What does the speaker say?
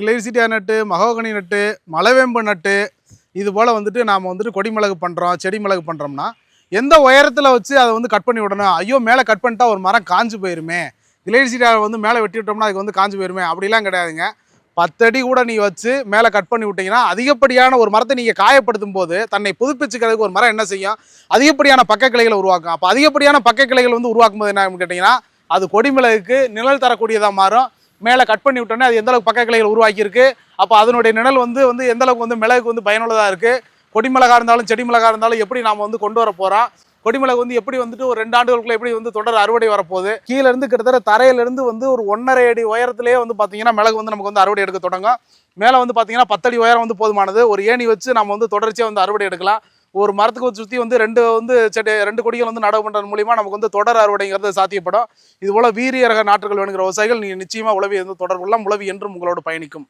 கிளைசிட்டியா நட்டு மகோகனி நட்டு மலைவேம்பு நட்டு இது போல் வந்துட்டு நாம் வந்துட்டு கொடி மிளகு பண்ணுறோம் செடி மிளகு பண்ணுறோம்னா எந்த உயரத்தில் வச்சு அதை வந்து கட் பண்ணி விடணும்? ஐயோ மேலே கட் பண்ணிட்டா ஒரு மரம் காஞ்சு போயிருமே. கிளைசிட்டியாவை வந்து மேலே வெட்டி விட்டோம்னா அதுக்கு வந்து காஞ்சு போயிருமே. அப்படிலாம் கிடையாதுங்க. பத்தடி கூட நீ வச்சு மேலே கட் பண்ணி விட்டீங்கன்னா அதிகப்படியான ஒரு மரத்தை நீங்கள் காயப்படுத்தும் போது தன்னை புதுப்பிச்சுக்கிறதுக்கு ஒரு மரம் என்ன செய்யும்? அதிகப்படியான பக்க கிளைகளை உருவாக்கும். அப்போ அதிகப்படியான பக்க கிளைகள் வந்து உருவாக்கும் போது என்ன கேட்டிங்கன்னா அது கொடிமிளகுக்கு நிழல் தரக்கூடியதாக மாறும். மேலே கட் பண்ணி விட்டோன்னே அது எந்தளவுக்கு பக்க கிளைகள் உருவாக்கியிருக்கு? அப்போ அதனுடைய நிழல் வந்து வந்து எந்தளவுக்கு வந்து மிளகுக்கு வந்து பயனுள்ளதாக இருக்குது கொடிமிளகா இருந்தாலும் செடி மிளகா இருந்தாலும் எப்படி நாம் வந்து கொண்டு வர போகிறோம் கொடிமிளகு வந்து எப்படி வந்துட்டு ஒரு ரெண்டு ஆண்டுகளுக்குள்ள எப்படி வந்து தொடர் அறுவடை வரப்போகுது? கீழேருந்து கிட்டத்தட்ட தரையிலேருந்து வந்து ஒரு ஒன்றரை அடி உயரத்துலேயே வந்து பார்த்தீங்கன்னா மிளகு வந்து நமக்கு வந்து அறுவடை எடுக்க தொடங்கும். மேலே வந்து பார்த்தீங்கன்னா பத்தடி உயரம் வந்து போதுமானது. ஒரு ஏணி வச்சு நம்ம வந்து தொடர்ச்சியாக வந்து அறுவடை எடுக்கலாம். ஒரு மரத்துக்கு சுற்றி வந்து ரெண்டு வந்து செடி ரெண்டு கொடிகள் வந்து நடவு பண்ணுறது மூலிமா நமக்கு வந்து தொடர் அறுவடைங்கிறது சாத்தியப்படும். இது போல் வீரிய ரக நாற்றுகள் வேணுங்கிற விவசாயிகள் நீங்கள் நிச்சயமாக உழவி வந்து தொடர்புலாம் உழவி என்றும் உங்களோட பயணிக்கும்.